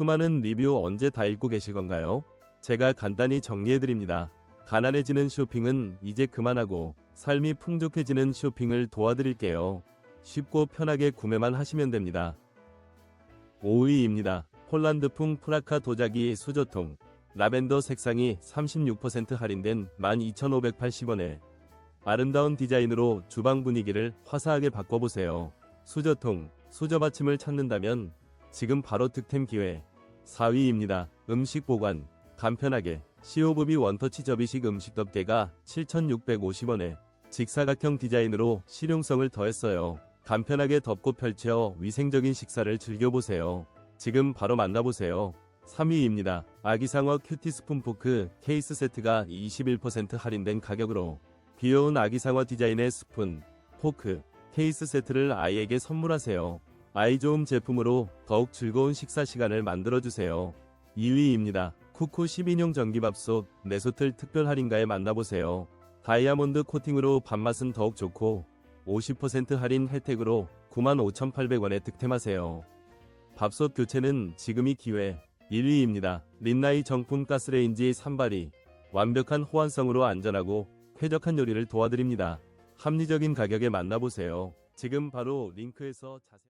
수많은 리뷰 언제 다 읽고 계실 건가요? 제가 간단히 정리해드립니다. 가난해지는 쇼핑은 이제 그만하고 삶이 풍족해지는 쇼핑을 도와드릴게요. 쉽고 편하게 구매만 하시면 됩니다. 5위입니다. 폴란드풍 프라카 도자기 수저통. 라벤더 색상이 36% 할인된 12,580원에 아름다운 디자인으로 주방 분위기를 화사하게 바꿔보세요. 수저통, 수저 받침을 찾는다면 지금 바로 득템 기회. 4위입니다. 음식 보관, 간편하게 시오브비 원터치 접이식 음식 덮개가 7,650원에 직사각형 디자인으로 실용성을 더했어요. 간편하게 덮고 펼쳐 위생적인 식사를 즐겨보세요. 지금 바로 만나보세요. 3위입니다. 아기상어 큐티 스푼 포크 케이스 세트가 21% 할인된 가격으로 귀여운 아기상어 디자인의 스푼, 포크, 케이스 세트를 아이에게 선물하세요. 아이 좋음 제품으로 더욱 즐거운 식사 시간을 만들어주세요. 2위입니다. 쿠쿠 12인용 전기밥솥 네소틀 특별 할인가에 만나보세요. 다이아몬드 코팅으로 밥맛은 더욱 좋고 50% 할인 혜택으로 95,800원에 득템하세요. 밥솥 교체는 지금이 기회. 1위입니다. 린나이 정품 가스레인지 산발이 완벽한 호환성으로 안전하고 쾌적한 요리를 도와드립니다. 합리적인 가격에 만나보세요. 지금 바로 링크에서 자세